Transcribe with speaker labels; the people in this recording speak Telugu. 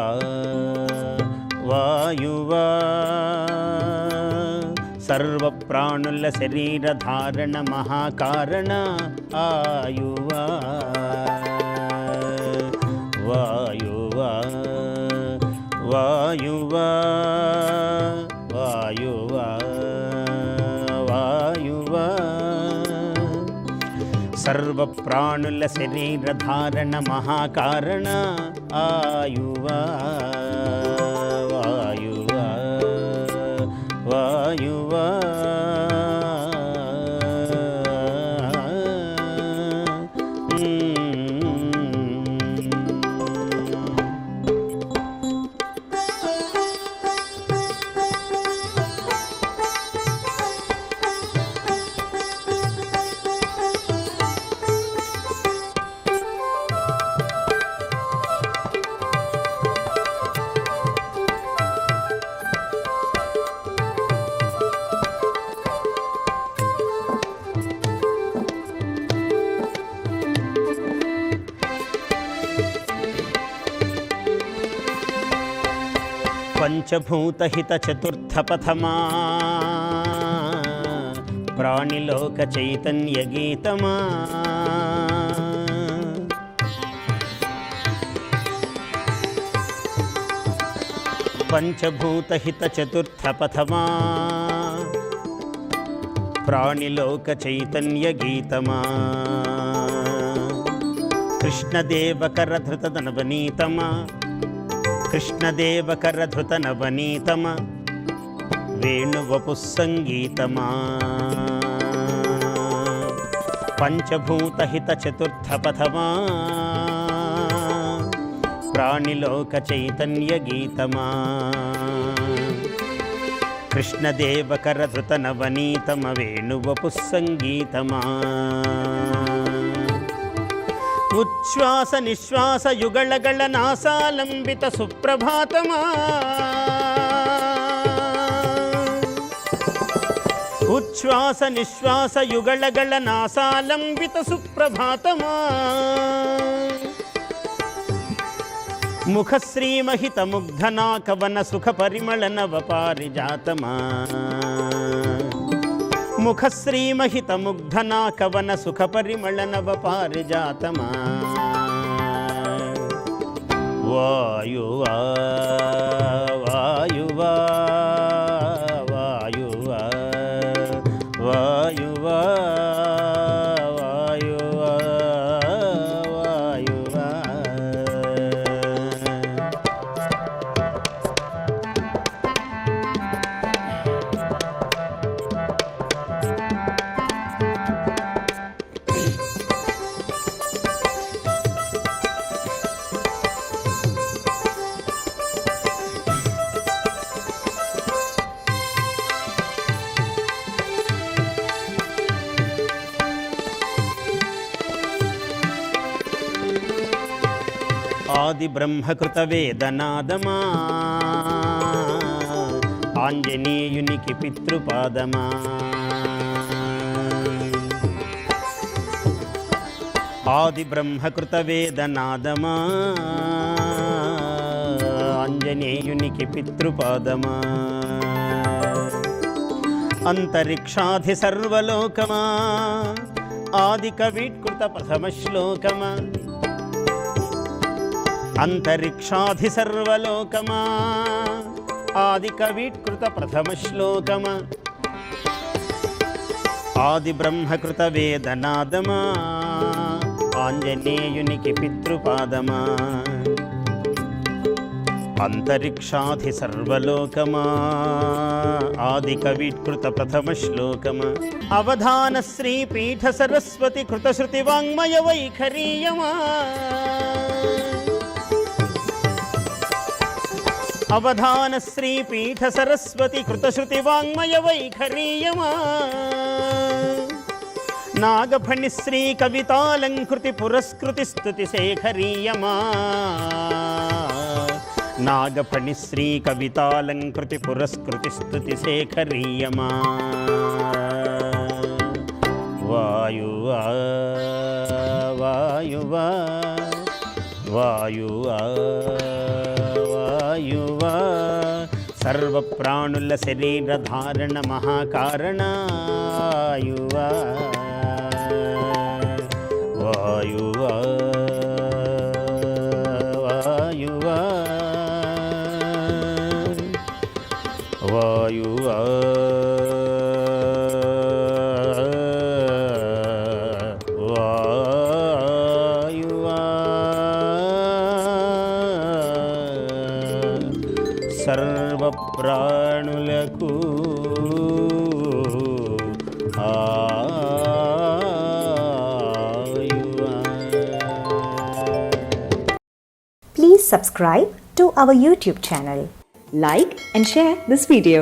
Speaker 1: వాయువా వాయువా. సర్వప్రాణుల శరీరధారణ మహాకారణ ఆయువా. వాయువా వాయువా. సర్వప్రాణుల శరీరధారణ మహాకారణ. ఆయువా వాయువా వాయువా. పంచభూతహిత చతుర్థపథమా ప్రాణిలోక చైతన్య గీతమా పంచభూతహిత చతుర్థపథమా ప్రాణిలోక చైతన్య గీతమా కృష్ణదేవకరధృతనవనీతమా కృష్ణదేవకరధృతనవనీతమ కృష్ణదేవకరధృత వేణువపు సంగీతమా పంచభూతహితచతుర్థపథమా. ప్రాణిలోక చైతన్య గీతమా కృష్ణదేవకరధృతనవనీతమ వేణువపు సంగీతమా ఉచ్ఛ్వాస నిశ్వాస యుగళగళ నాసాలంబిత సుప్రభాతమా. ఉచ్ఛ్వాస నిశ్వాస యుగళగళ నాసాలంబిత సుప్రభాతమా. ముఖశ్రీమహిత ముగ్ధనాకవన సుఖ పరిమళ నవ పారిజాతమా ముఖశ్రీమహిత ముగ్ధనా కవన సుఖ పరిమళ నవ పారిజాతమా వాయువా వాయువా ఆది బ్రహ్మకృత వేదనాదమా ఆంజనేయునికి పితృపాదమా? ఆది బ్రహ్మకృత వేదనాదమా ఆంజనేయునికి పితృపాదమా? అంతరిక్షాధి సర్వలోకమా ఆది కవిట్కృత ప్రథమ శ్లోకమా అంతరిక్షాధిసర్వలోకమా ఆది కవిట్కృత ప్రథమ శ్లోకమా ఆది బ్రహ్మకృత వేదనాదమా ఆంజనేయునికి పితృపాదమా అంతరిక్షాధి సర్వలోకమా ఆది కవికృత ప్రథమ శ్లోకమా అవధాన శ్రీపీఠ సరస్వతి కృతశ్రుతి వాంగ్మయ వైఖరీయమా అవధాన శ్రీపీఠ సరస్వతి కృతశ్రుతి వాంగ్మయ వైఖరీయమా నాగఫణి శ్రీ కవితాలంకృతి పురస్కృతి స్థుతి శేఖరీయమా నాగఫణి శ్రీ కవితాలంకృతి పురస్కృతి స్థుతి శేఖరీయమా వాయువా వాయువా వాయువా. వాయువా సర్వప్రాణుల శరీర ధారణ మహాకారణాయువా వాయువ వాయువా వాయువా వాయువా సర్వప్రాణులకు
Speaker 2: Please subscribe to our YouTube channel.
Speaker 3: Like and share this video.